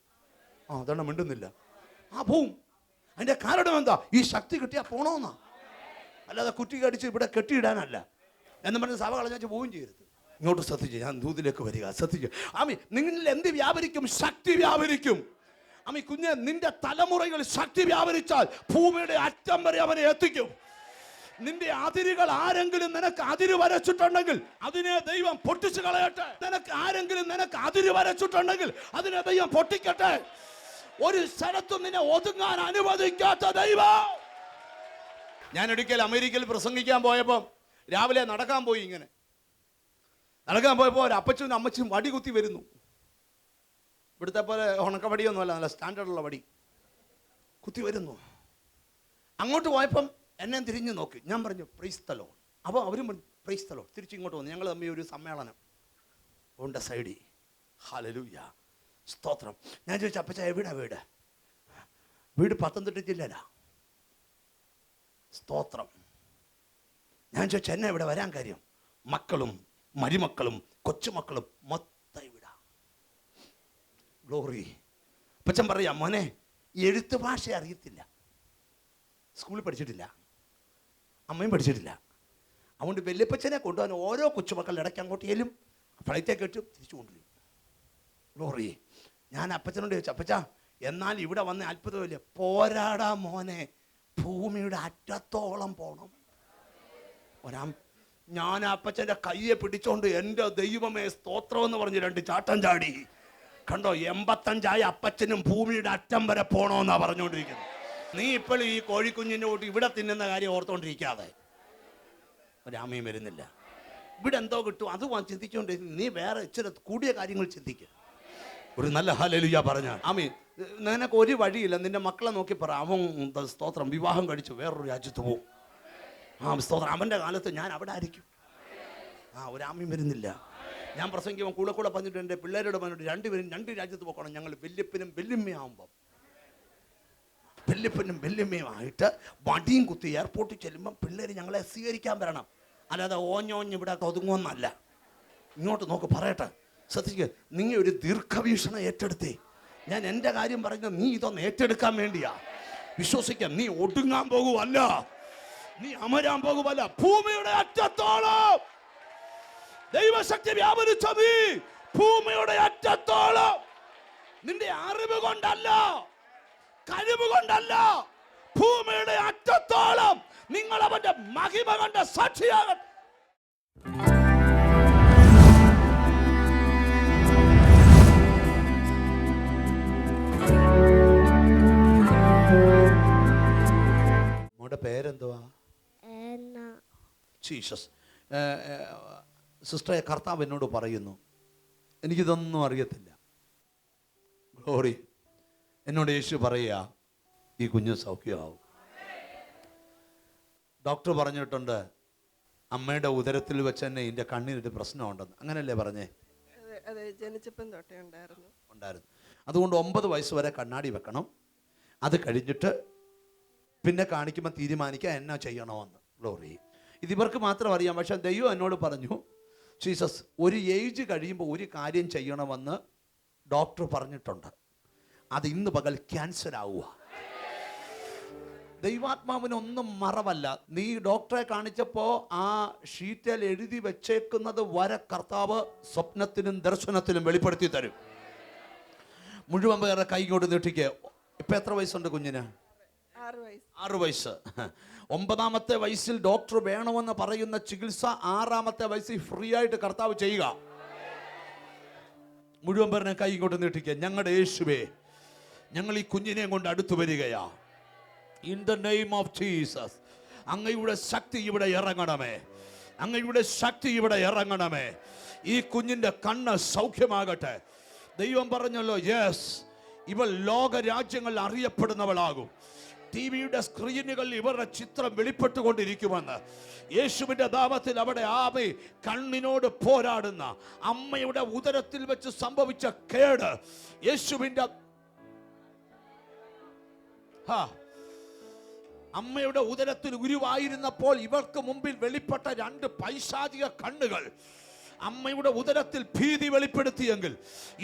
[SPEAKER 3] ആ അതാണ് മിണ്ടുന്നില്ല. ആ പോവും. അതിന്റെ കാരണം എന്താ? ഈ ശക്തി കിട്ടിയാൽ പോണോന്നാ. അല്ലാതെ കുറ്റി കടിച്ച് ഇവിടെ കെട്ടിയിടാനല്ല. എന്ന് പറഞ്ഞ് സഭ കളഞ്ഞു പോവുകയും ചെയ്യരുത്. ഇങ്ങോട്ട് ശ്രദ്ധിച്ചു ഞാൻ ദൂതിലേക്ക് വരിക. ശ്രദ്ധിക്കുക ആമി നിങ്ങളിൽ എന്ത് വ്യാപരിക്കും? ശക്തി വ്യാപരിക്കും. ആമി കുഞ്ഞ് നിന്റെ തലമുറയിൽ ശക്തി വ്യാപരിച്ചാൽ ഭൂമിയുടെ അറ്റം വരെ അവനെ എത്തിക്കും. നിന്റെ അതിരുകൾ ആരെങ്കിലും നിനക്ക് അതിര് വരച്ചിട്ടുണ്ടെങ്കിൽ അതിനെ ദൈവം പൊട്ടിച്ചു കളയട്ടെ. നിനക്ക് ആരെങ്കിലും നിനക്ക് അതിര് വരച്ചിട്ടുണ്ടെങ്കിൽ അതിനെ ദൈവം പൊട്ടിക്കട്ടെ. ഒരു സ്ഥലത്തും നിന്നെ ഒതുങ്ങാൻ അനുവദിക്കാത്ത ദൈവം. ഞാൻ ഒരിക്കൽ അമേരിക്കയിൽ പ്രസംഗിക്കാൻ പോയപ്പോൾ രാവിലെ നടക്കാൻ പോയി ഇങ്ങനെ. നടക്കാൻ പോയപ്പോൾ ഒരു അമ്മച്ചും വടി കുത്തി വരുന്നു. ഇവിടുത്തെ പോലെ ഉണക്കവടിയൊന്നുമല്ല നല്ല സ്റ്റാൻഡേർഡുള്ള വടി. കുത്തി വരുന്നു. അങ്ങോട്ട് പോയപ്പം എന്നെ തിരിഞ്ഞു നോക്കി. ഞാൻ പറഞ്ഞു പ്രൈസ് പ്രൈസ്തലോ അപ്പോൾ അവരും പറഞ്ഞു പ്രൈസ്തലോ തിരിച്ച് ഇങ്ങോട്ട് വന്നു. ഞങ്ങൾ തമ്മിൽ ഒരു സമ്മേളനം ഉണ്ട് സൈഡിൽ ഹാലലൂയ സ്തോത്രം. ഞാൻ ചോദിച്ചു അപ്പച്ച എവിടാ വീട്? വീട് പത്തനംതിട്ട ജില്ലയിലാ. സ്തോത്രം. ഞാൻ ചോദിച്ചു എന്നെ ഇവിടെ വരാൻ കാര്യം? മക്കളും മരുമക്കളും കൊച്ചുമക്കളും മൊത്തം ഇവിടെ. ഗ്ലോറി അപ്പച്ചൻ പറയാം മോനെ എഴുത്ത് ഭാഷ അറിയത്തില്ല. സ്കൂളിൽ പഠിച്ചിട്ടില്ല. അമ്മയും പഠിച്ചിട്ടില്ല. അതുകൊണ്ട് വല്യപ്പച്ചനെ കൊണ്ടുപോകാൻ ഓരോ കൊച്ചുമക്കളുടെ ഇടയ്ക്ക് അങ്ങോട്ട് ചെല്ലും. ഫ്ലൈറ്റേ കെട്ടും തിരിച്ചു കൊണ്ടുവരും. ഗ്ലോറി ഞാൻ അപ്പച്ചനോട് ചോദിച്ചു അപ്പച്ച എന്നാൽ ഇവിടെ വന്ന അത്ഭുതമില്ല? പോരാടാ മോനെ. ഭൂമിയുടെ അറ്റത്തോളം പോകണം ഒരാം ഞാൻ അപ്പച്ചന്റെ കയ്യെ പിടിച്ചോണ്ട് എന്റെ ദൈവമേ സ്തോത്രം എന്ന് പറഞ്ഞ് രണ്ട് ചാട്ടം ചാടി. കണ്ടോ എൺപത്തഞ്ചായ അപ്പച്ചനും ഭൂമിയുടെ അറ്റം വരെ പോണോന്നാ പറഞ്ഞുകൊണ്ടിരിക്കുന്നത് നീ ഇപ്പോഴും ഈ കോഴിക്കുഞ്ഞിന്റെ കൂട്ടി ഇവിടെ തിന്നുന്ന കാര്യം ഓർത്തോണ്ടിരിക്കാതെ. രാമയും വരുന്നില്ല. ഇവിടെ എന്തോ കിട്ടും അത് വാ ചിന്തിച്ചുകൊണ്ടിരിക്കും നീ വേറെ ഇച്ചിരി കൂടിയ കാര്യങ്ങൾ ചിന്തിക്കുക ഒരു നല്ല ഹലലുയ പറഞ്ഞ. ആമീൻ. നിനക്ക് ഒരു വഴിയില്ല. നിന്റെ മക്കളെ നോക്കി പറ. അവൻ സ്തോത്രം? വിവാഹം കഴിച്ചു. വേറൊരു രാജ്യത്ത് പോവും. ആ സ്തോത്രം. അവന്റെ കാലത്ത് ഞാൻ അവിടെ ആയിരിക്കും. ആ ഒരു ആമയും വരുന്നില്ല. ഞാൻ പ്രസംഗിക്കുമ്പോൾ കൂടെ കൂടെ പറഞ്ഞിട്ട് എന്റെ പിള്ളേരോട് പറഞ്ഞിട്ട് രണ്ടുപേരും രണ്ട് രാജ്യത്ത് പോകണം ഞങ്ങൾ വല്യപ്പനും വെല്ലുമ്മയാകുമ്പം വല്യപ്പനും വെല്ലുമ്മയുമായിട്ട് വടിയും കുത്തി എയർപോർട്ടിൽ ചെല്ലുമ്പോൾ പിള്ളേർ ഞങ്ങളെ സ്വീകരിക്കാൻ വരണം. അല്ലാതെ ഓഞ്ഞോഞ്ഞ് ഇവിടെ ഒതുങ്ങുമെന്നല്ല. ഇങ്ങോട്ട് നോക്ക് പറയട്ടെ. ശ്രദ്ധിക്കുക നീ ഒരു ദീർഘവീക്ഷണം ഏറ്റെടുത്തേ. ഞാൻ എന്റെ കാര്യം പറയുന്നത് നീ ഇതൊന്ന് ഏറ്റെടുക്കാൻ വേണ്ടിയാ. വിശ്വസിക്കാം നീ ഒടുങ്ങാൻ പോകുമല്ല നീ അമരാൻ പോകുമല്ല ഭൂമിയുടെ അറ്റത്തോളം. ദൈവശക്തി വ്യാപരിച്ച നീ ഭൂമിയുടെ അറ്റത്തോളം. നിന്റെ അറിവ് കൊണ്ടല്ല. കഴിവ് കൊണ്ടല്ല ഭൂമിയുടെ അറ്റത്തോളം നിങ്ങൾ അവന്റെ മഹിമ കണ്ട സാക്ഷിയാകട്ടെ. മോടെ പേരെന്തുവാ? ജീസസ്. സിസ്റ്ററെ കർത്താവ് എന്നോട് പറയുന്നു. എനിക്കിതൊന്നും അറിയത്തില്ല. ഗ്ലോറി. എന്നോട് യേശു പറയുക ഈ കുഞ്ഞ് സൗഖ്യമാവും. ഡോക്ടർ പറഞ്ഞിട്ടുണ്ട് അമ്മയുടെ ഉദരത്തിൽ വെച്ച് തന്നെ ഇതിന്റെ കണ്ണിനൊരു പ്രശ്നമുണ്ടെന്ന്. അങ്ങനല്ലേ പറഞ്ഞേ?
[SPEAKER 5] ജനിച്ചപ്പം തൊട്ടേ ഉണ്ടായിരുന്നു.
[SPEAKER 3] ഉണ്ടായിരുന്നു. അതുകൊണ്ട് ഒമ്പത് വയസ്സ് വരെ കണ്ണാടി വെക്കണം. അത് കഴിഞ്ഞിട്ട് പിന്നെ കാണിക്കുമ്പോൾ തീരുമാനിക്കുക എന്നാ ചെയ്യണമെന്ന്. ഗ്ലോറി ഇതിവർക്ക് മാത്രം അറിയാം പക്ഷെ ദൈവം എന്നോട് പറഞ്ഞു ജീസസ് ഒരു ഏജ് കഴിയുമ്പോൾ ഒരു കാര്യം ചെയ്യണമെന്ന് ഡോക്ടർ പറഞ്ഞിട്ടുണ്ട്. അത് ഇന്ന് പകൽ ക്യാൻസർ ആവുക. ദൈവാത്മാവിനൊന്നും മറവല്ല. നീ ഡോക്ടറെ കാണിച്ചപ്പോൾ ആ ഷീറ്റിൽ എഴുതി വെച്ചേക്കുന്നത് വരെ കർത്താവ് സ്വപ്നത്തിനും ദർശനത്തിനും വെളിപ്പെടുത്തി തരും. മുഴുവൻ പേരെ കൈ കൊണ്ട് നീട്ടിക്ക്. ഇപ്പൊ എത്ര വയസ്സുണ്ട് കുഞ്ഞിന്?
[SPEAKER 6] ആറ് വയസ്സ്.
[SPEAKER 3] ഒമ്പതാമത്തെ വയസ്സിൽ ഡോക്ടർ വേണമെന്ന് പറയുന്ന ചികിത്സ ആറാമത്തെ വയസ്സിൽ ഫ്രീ ആയിട്ട് കർത്താവ് ചെയ്യുക. മുഴുവൻ പേരുടെ കൈ കൊണ്ട് നീട്ടിക്കുക ഞങ്ങളുടെ യേശുവേ ഞങ്ങൾ ഈ കുഞ്ഞിനെ കൊണ്ട് അടുത്തു വരികയാ. In the name of Jesus അങ്ങയുടെ ശക്തി ഇവിടെ ഇറങ്ങണമേ. അങ്ങയുടെ ശക്തി ഇവിടെ ഇറങ്ങണമേ. ഈ കുഞ്ഞിന്റെ കണ്ണ് സൗഖ്യമാകട്ടെ. ദൈവം പറഞ്ഞല്ലോ യെസ് ഇവൾ ലോക രാജ്യങ്ങളിൽ അറിയപ്പെടുന്നവളാകും. ടി വിയുടെ സ്ക്രീനുകളിൽ ഇവരുടെ ചിത്രം വെളിപ്പെട്ടുകൊണ്ടിരിക്കുമെന്ന്. യേശുവിന്റെ നാമത്തിൽ അവിടെ ആമി കണ്ണിനോട് പോരാടുന്ന അമ്മയുടെ ഉദരത്തിൽ വെച്ച് സംഭവിച്ച കേട് യേശുവിന്റെ ഹാ അമ്മയുടെ ഉദരത്തിൽ ഉരുവായിരുന്നപ്പോൾ ഇവർക്ക് മുമ്പിൽ വെളിപ്പെട്ട രണ്ട് പൈശാചിക കണ്ണുകൾ. അമ്മയുടെ ഉദരത്തിൽ ഭീതി വെളിപ്പെടുത്തിയെങ്കിൽ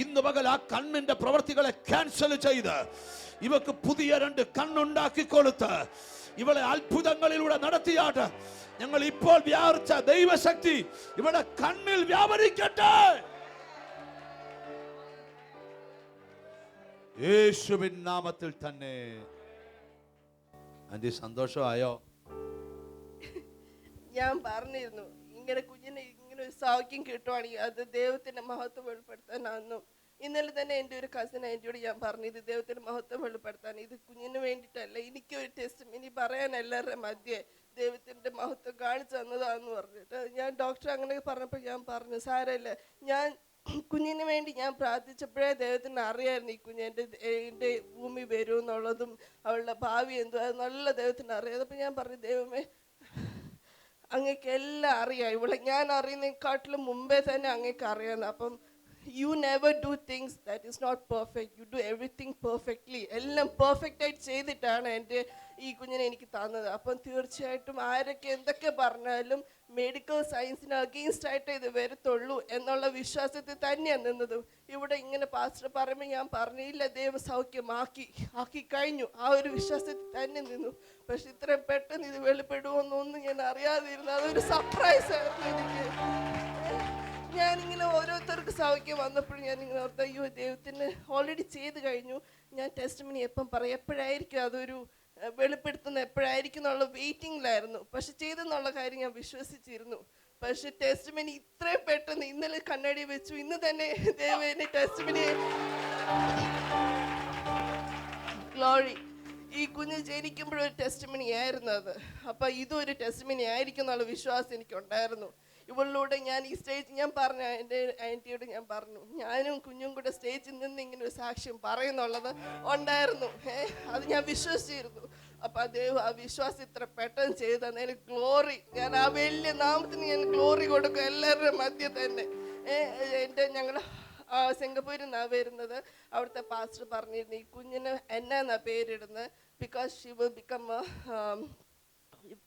[SPEAKER 3] ഇന്ന് പകൽ ആ കണ്ണിന്റെ പ്രവർത്തികളെ ക്യാൻസൽ ചെയ്ത് ഇവക്ക് പുതിയ രണ്ട് കണ്ണുണ്ടാക്കി കൊടുത്ത് ഇവളെ അത്ഭുതങ്ങളിലൂടെ നടത്തിയാട്ട് ഞങ്ങൾ ഇപ്പോൾ വ്യാർച്ച ദൈവശക്തി ഇവിടെ കണ്ണിൽ വ്യാപരിക്കട്ടെ. യേശുവിൻ നാമത്തിൽ തന്നെ. ആന്റി സന്തോഷമായോ?
[SPEAKER 6] ഞാൻ പറഞ്ഞിരുന്നു ഇങ്ങനെ കുഞ്ഞിന് ഇങ്ങനെ ഒരു സൗഖ്യം കിട്ടുവാണെങ്കിൽ അത് ദൈവത്തിന്റെ മഹത്വം വെളിപ്പെടുത്താനാണെന്നും ഇന്നലെ തന്നെ എന്റെ ഒരു കസിൻ ആന്റിയോട് ഞാൻ പറഞ്ഞു ഇത് ദൈവത്തിന്റെ മഹത്വം വെളിപ്പെടുത്താൻ ഇത് കുഞ്ഞിന് വേണ്ടിയിട്ടല്ല എനിക്കൊരു ടെസ്റ്റ് ഇനി പറയാൻ എല്ലാവരുടെ മധ്യേ ദൈവത്തിന്റെ മഹത്വം കാണിച്ചു തന്നതാന്ന് പറഞ്ഞിട്ട്. ഞാൻ ഡോക്ടർ അങ്ങനെ പറഞ്ഞപ്പോൾ ഞാൻ പറഞ്ഞു സാരമില്ല ഞാൻ കുഞ്ഞിന് വേണ്ടി ഞാൻ പ്രാർത്ഥിച്ചപ്പോഴേ ദൈവത്തിന് അറിയായിരുന്നു ഈ കുഞ്ഞ് എന്റെ എന്റെ ഭൂമി വരും എന്നുള്ളതും അവളുടെ ഭാവി എന്തോ അത് നല്ല ദൈവത്തിന് അറിയാം. അപ്പം ഞാൻ പറഞ്ഞു ദൈവമേ അങ്ങക്ക് എല്ലാം അറിയാം. ഇവിടെ ഞാൻ അറിയുന്നതിനെക്കാട്ടിലും മുമ്പേ തന്നെ അങ്ങക്ക് അറിയാമെന്ന് അപ്പം you never do things that is not perfect you do everything perfectly എല്ലാം പെർഫെക്റ്റ് ആയിട്ട് ചെയ്തിട്ടാണ് എന്റെ ഈ കുഞ്ഞിനെ എനിക്ക് തന്നത്. അപ്പം തീർച്ചയായിട്ടും ആരൊക്കെ എന്തൊക്കെ പറഞ്ഞാലും മെഡിക്കൽ സയൻസിന് അഗെയിൻസ്റ്റ് ആയിട്ട് ഇത് വരത്തുള്ളൂ എന്നുള്ള വിശ്വാസത്തിൽ തന്നെയാണ് നിന്നത്. ഇവിടെ ഇങ്ങനെ പാസ്റ്റർ പറയുമ്പോൾ ഞാൻ പറഞ്ഞില്ല ദൈവം സൗഖ്യമാക്കി ആക്കി കഴിഞ്ഞു. ആ ഒരു വിശ്വാസത്തിൽ തന്നെ നിന്നു. പക്ഷെ ഇത്രയും പെട്ടെന്ന് ഇത് വെളിപ്പെടുമെന്നൊന്നും ഞാൻ അറിയാതിരുന്നു. അതൊരു സർപ്രൈസ് ആയിരുന്നു എനിക്ക്. ഞാനിങ്ങനെ ഓരോരുത്തർക്ക് സൗഖ്യം വന്നപ്പോഴും ഞാൻ ഇങ്ങനെ അയ്യോ ദൈവത്തിന് ഓൾറെഡി ചെയ്ത് കഴിഞ്ഞു. ഞാൻ ടെസ്റ്റ് മണി എപ്പം പറയും? എപ്പോഴായിരിക്കും അതൊരു വെളിപ്പെടുത്തുന്ന എപ്പോഴായിരിക്കും എന്നുള്ള വെയിറ്റിംഗിലായിരുന്നു. പക്ഷെ ചെയ്തെന്നുള്ള കാര്യം ഞാൻ വിശ്വസിച്ചിരുന്നു. പക്ഷെ ടെസ്റ്റ് മണി ഇത്രയും പെട്ടെന്ന് ഇന്നലെ കണ്ണാടി വെച്ചു. ഇന്ന് തന്നെ ദേവേനെ ടെസ്റ്റ് മണി ഗ്ലോറി ഈ കുഞ്ഞ് ജനിക്കുമ്പോഴൊരു ടെസ്റ്റ് ആയിരുന്നു അത്. അപ്പൊ ഇതും ഒരു ടെസ്റ്റ് മണി ആയിരിക്കും എന്നുള്ള വിശ്വാസം എനിക്കുണ്ടായിരുന്നു. ഇവളിലൂടെ ഞാൻ ഈ സ്റ്റേജ് ഞാൻ പറഞ്ഞു എന്റെ ആന്റിയോട് ഞാൻ പറഞ്ഞു ഞാനും കുഞ്ഞും കൂടെ സ്റ്റേജിൽ നിന്ന് ഇങ്ങനെ ഒരു സാക്ഷ്യം പറയുന്നുള്ളത് ഉണ്ടായിരുന്നു. അത് ഞാൻ വിശ്വസിച്ചിരുന്നു. അപ്പൊ ദൈവം ആ വിശ്വാസം ഇത്ര പെട്ടെന്ന് ചെയ്തു തന്നെ ഗ്ലോറി ഞാൻ ആ വലിയ നാമത്തിന് ഞാൻ ഗ്ലോറി കൊടുക്കും എല്ലാവരുടെ മധ്യ തന്നെ. എന്റെ ഞങ്ങൾ സിംഗപ്പൂരിൽ നിന്നാണ് വരുന്നത്. അവിടുത്തെ പാസ്റ്റർ പറഞ്ഞിരുന്നു ഈ കുഞ്ഞിന് എന്നാന്നാ പേരിടുന്നത് ബിക്കോസ് ഷി വിൽ ബിക്കം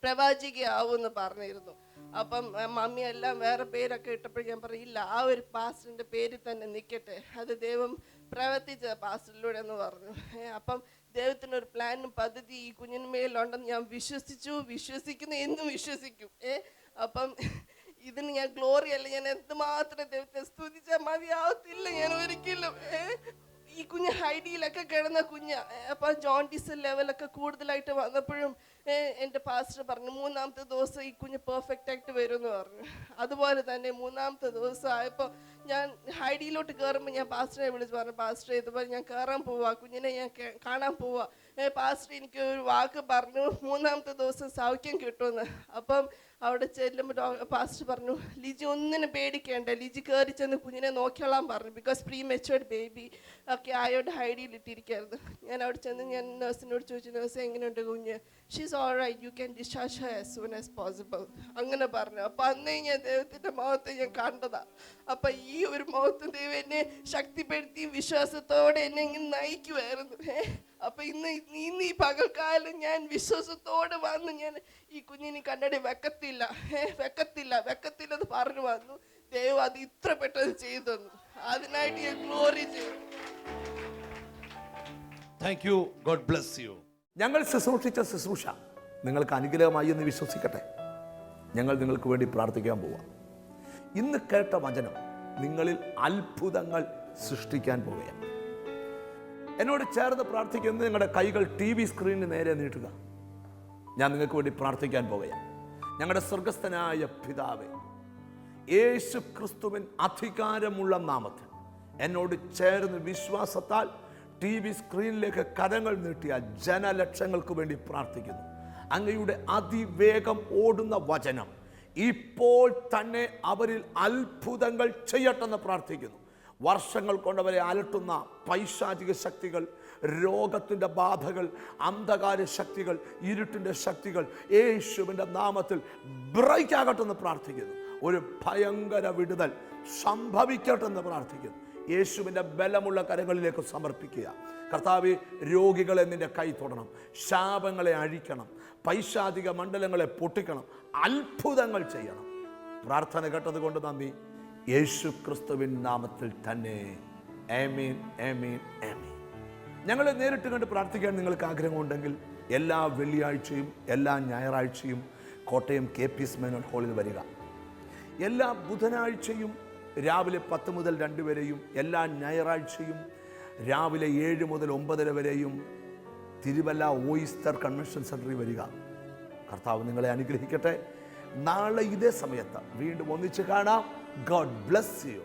[SPEAKER 6] പ്രവാചികയാവുമെന്ന് പറഞ്ഞിരുന്നു. അപ്പം മമ്മി എല്ലാം വേറെ പേരൊക്കെ ഇട്ടപ്പോൾ ഞാൻ പറയില്ല ആ ഒരു പാസ്റ്ററിന്റെ പേരിൽ തന്നെ നിൽക്കട്ടെ അത് ദൈവം പ്രവർത്തിച്ച പാസ്റ്ററിലൂടെ എന്ന് പറഞ്ഞു. അപ്പം ദൈവത്തിന് ഒരു പ്ലാനും പദ്ധതി ഈ കുഞ്ഞിന്മേലുണ്ടെന്ന് ഞാൻ വിശ്വസിച്ചു വിശ്വസിക്കുന്നു എന്നും വിശ്വസിക്കും. ഏ? അപ്പം ഇതിന് ഞാൻ ഗ്ലോറി അല്ല ഞാൻ എന്തുമാത്രം ദൈവത്തെ സ്തുതിച്ചാൽ മതിയാവത്തില്ല ഞാൻ ഒരിക്കലും ഏ? ഈ കുഞ്ഞ് ഹൈഡിയിലൊക്കെ കിടന്ന കുഞ്ഞ. അപ്പൊ ജോണ്ടിസ് ലെവലൊക്കെ കൂടുതലായിട്ട് വന്നപ്പോഴും എന്റെ പാസ്റ്റർ പറഞ്ഞു മൂന്നാമത്തെ ദിവസം ഈ കുഞ്ഞ് പെർഫെക്റ്റ് ആയിട്ട് വരും എന്ന് പറഞ്ഞു. അതുപോലെ തന്നെ മൂന്നാമത്തെ ദിവസം ആയപ്പോൾ ഞാൻ ഹൈഡിയിലോട്ട് കയറുമ്പോൾ ഞാൻ പാസ്റ്ററെ വിളിച്ച് പറഞ്ഞു പാസ്റ്റർ ഇതുപോലെ ഞാൻ കയറാൻ പോവാ കുഞ്ഞിനെ ഞാൻ കാണാൻ പോവാ. പാസ്റ്റർ എനിക്ക് ഒരു വാക്ക് പറഞ്ഞു മൂന്നാമത്തെ ദിവസം സൗഖ്യം കിട്ടുമെന്ന്. അപ്പം അവിടെ ചെല്ലുമ്പോൾ പാസ്റ്റർ പറഞ്ഞു ലിജി ഒന്നിനും പേടിക്കേണ്ട ലിജി കയറി ചെന്ന് കുഞ്ഞിനെ നോക്കിയോളാൻ പറഞ്ഞു ബിക്കോസ് പ്രീ മെച്ചുവേർഡ് ബേബി ഒക്കെ ആയോട് ഹൈഡിയിൽ ഇട്ടിരിക്കായിരുന്നു. ഞാൻ അവിടെ ചെന്ന് ഞാൻ നഴ്സിനോട് ചോദിച്ചു നഴ്സ് എങ്ങനെയുണ്ട് കുഞ്ഞ്? She's all right you can discharge her as soon as possible അങ്ങനെ പറഞ്ഞു. അപ്പം അന്നേ ഞാൻ ദൈവത്തിന്റെ മുഖത്ത് ഞാൻ കണ്ടതാ. അപ്പം ഈ ഒരു മുഖത്ത് ദൈവം എന്നെ ശക്തിപ്പെടുത്തി വിശ്വാസത്തോടെ എന്നെ ഇങ്ങനെ നയിക്കുമായിരുന്നു അപ്പൊ ഇന്ന് ഇന്ന് ഈ പകൽക്കാലം ഞാൻ വിശ്വാസത്തോടെ വന്ന് ഞാൻ ഈ കുഞ്ഞിനെ കണ്ടടി വെക്കത്തില്ല. ഏ വെക്കത്തില്ല. വെക്കത്തില്ല എന്ന് പറഞ്ഞു വന്നു. ദൈവം അത് ഇത്ര പെട്ടെന്ന് ചെയ്തു തന്നു. അതിനായിട്ട് ഞാൻ ഗ്ലോറി ചെയ്തു
[SPEAKER 7] thank you God bless you
[SPEAKER 3] ഞങ്ങൾ ശുശ്രൂഷിച്ച ശുശ്രൂഷ നിങ്ങൾക്ക് അനുഗ്രഹമായി എന്ന് വിശ്വസിക്കട്ടെ. ഞങ്ങൾ നിങ്ങൾക്ക് വേണ്ടി പ്രാർത്ഥിക്കാൻ പോവാം. ഇന്ന് കേട്ട വചനം നിങ്ങളിൽ അത്ഭുതങ്ങൾ സൃഷ്ടിക്കാൻ പോവുകയാണ്. എന്നോട് ചേർന്ന് പ്രാർത്ഥിക്കുന്നത് നിങ്ങളുടെ കൈകൾ ടി വി സ്ക്രീനിന് നേരെ നീട്ടുക. ഞാൻ നിങ്ങൾക്ക് വേണ്ടി പ്രാർത്ഥിക്കാൻ പോകുകയാണ്. ഞങ്ങളുടെ സ്വർഗസ്ഥനായ പിതാവേ യേശു ക്രിസ്തുവിൻ അധികാരമുള്ള നാമത്തിൽ എന്നോട് ചേർന്ന് വിശ്വാസത്താൽ ടി വി സ്ക്രീനിലേക്ക് കരങ്ങൾ നീട്ടിയ ജനലക്ഷങ്ങൾക്ക് വേണ്ടി പ്രാർത്ഥിക്കുന്നു. അങ്ങയുടെ അതിവേഗം ഓടുന്ന വചനം ഇപ്പോൾ തന്നെ അവരിൽ അത്ഭുതങ്ങൾ ചെയ്യട്ടെന്ന് പ്രാർത്ഥിക്കുന്നു. വർഷങ്ങൾ കൊണ്ടവരെ അലട്ടുന്ന പൈശാചിക ശക്തികൾ രോഗത്തിന്റെ ബാധകൾ അന്ധകാര ശക്തികൾ ഇരുട്ടിന്റെ ശക്തികൾ യേശുവിന്റെ നാമത്തിൽ ബ്രേക്ക് ആകട്ടെന്ന് പ്രാർത്ഥിക്കുന്നു. ഒരു ഭയങ്കര വിടുതൽ സംഭവിക്കട്ടെ എന്ന് പ്രാർത്ഥിക്കുന്നു. യേശുവിന്റെ ബലമുള്ള കരങ്ങളിലേക്ക് സമർപ്പിക്കുക. കർത്താവ് രോഗികളെ നിന്റെ കൈ തൊടണം. ശാപങ്ങളെ അഴിക്കണം. പൈശാചിക മണ്ഡലങ്ങളെ പൊട്ടിക്കണം. അത്ഭുതങ്ങൾ ചെയ്യണം. പ്രാർത്ഥന കേട്ടത് കൊണ്ട് നന്ദി. യേശു ക്രിസ്തുവിൻ നാമത്തിൽ തന്നെ. ഏമീൻ ഏമീൻ ഏമീൻ ഞങ്ങളെ നേരിട്ട് കണ്ട് പ്രാർത്ഥിക്കാൻ നിങ്ങൾക്ക് ആഗ്രഹമുണ്ടെങ്കിൽ എല്ലാ വെള്ളിയാഴ്ചയും എല്ലാ ഞായറാഴ്ചയും Kottayam K P S Menon ഹാളിൽ വരിക. എല്ലാ ബുധനാഴ്ചയും രാവിലെ പത്ത് മുതൽ രണ്ട് വരെയും എല്ലാ ഞായറാഴ്ചയും രാവിലെ ഏഴ് മുതൽ ഒമ്പതര വരെയും തിരുവല്ല ഓയിസ്റ്റർ കൺവെൻഷൻ സെന്ററിൽ വരിക. കർത്താവ് നിങ്ങളെ അനുഗ്രഹിക്കട്ടെ. നാളെ ഇതേ സമയത്ത് വീണ്ടും ഒന്നിച്ച് കാണാം. God bless U